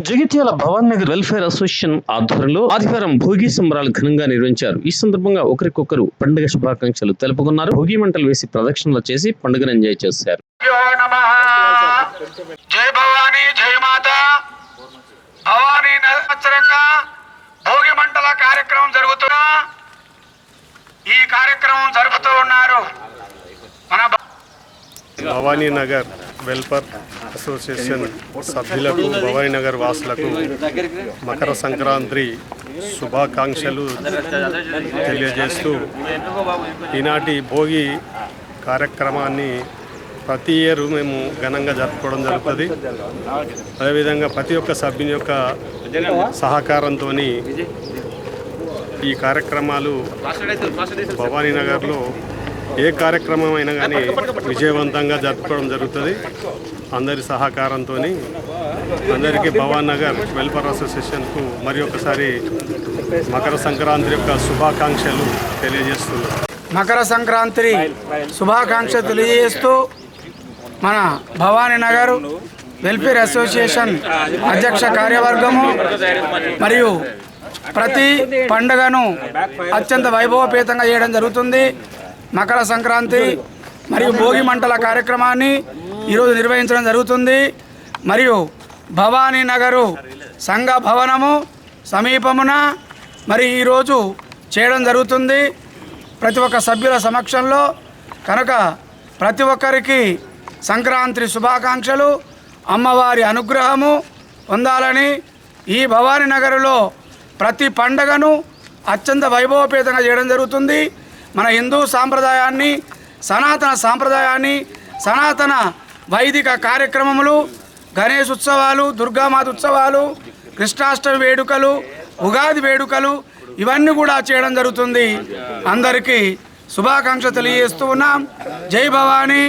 Jagtial Bhavan Nagar welfare association ఆధ్వర్యంలో ఆదివారం భోగి సంబరాలు ఘనంగా నిర్వహించారు. ఈ సందర్భంగా ఒకరికొకరు పండుగ శుభాకాంక్షలు తెలుపుకున్నారు. భోగి మంటలు వేసి ప్రదక్షిణలు చేసి పండుగను ఎంజాయ్ చేశారు. భవానీ భోగి మంటల కార్యక్రమం ఈ కార్యక్రమం జరుపుతూ ఉన్నారు భవానీ నగర్. వెల్ఫేర్ అసోసియేషన్ సభ్యులకు భవానీ నగర్ వాసులకు మకర సంక్రాంతి శుభాకాంక్షలు తెలియజేస్తూ ఈనాటి భోగి కార్యక్రమాన్ని ప్రతి ఇయర్ మేము ఘనంగా జరుపుకోవడం జరుగుతుంది. అదేవిధంగా ప్రతి ఒక్క సభ్యుని యొక్క సహకారంతో ఈ కార్యక్రమాలు భవానీనగర్లో ఏ కార్యక్రమం అయినా కానీ విజయవంతంగా జరుపుకోవడం జరుగుతుంది. అందరి సహకారంతో అందరికీ భవాన్ నగర్ వెల్ఫేర్ అసోసియేషన్కు మరి ఒకసారి మకర సంక్రాంతి యొక్క శుభాకాంక్షలు తెలియజేస్తున్నాం. మకర సంక్రాంతి శుభాకాంక్ష తెలియజేస్తూ మన భవానీ నగర్ వెల్ఫేర్ అసోసియేషన్ అధ్యక్ష కార్యవర్గము మరియు ప్రతి పండుగను అత్యంత వైభవపేతంగా చేయడం జరుగుతుంది. మకర సంక్రాంతి మరియు భోగి మంటల కార్యక్రమాన్ని ఈరోజు నిర్వహించడం జరుగుతుంది. మరియు భవానీ నగరు సంఘ భవనము సమీపమున మరి ఈరోజు చేయడం జరుగుతుంది. ప్రతి ఒక్క సభ్యుల సమక్షంలో కనుక ప్రతి ఒక్కరికి సంక్రాంతి శుభాకాంక్షలు అమ్మవారి అనుగ్రహము పొందాలని ఈ భవానీ నగరులో ప్రతి పండగను అత్యంత వైభవపేతంగా చేయడం జరుగుతుంది. మన హిందూ సాంప్రదాయాన్ని సనాతన సాంప్రదాయాన్ని సనాతన వైదిక కార్యక్రమములు గణేష్ ఉత్సవాలు దుర్గామాత ఉత్సవాలు కృష్ణాష్టమి వేడుకలు ఉగాది వేడుకలు ఇవన్నీ కూడా చేయడం జరుగుతుంది. అందరికీ శుభాకాంక్ష తెలియజేస్తూ ఉన్నాం. జై భవానీ.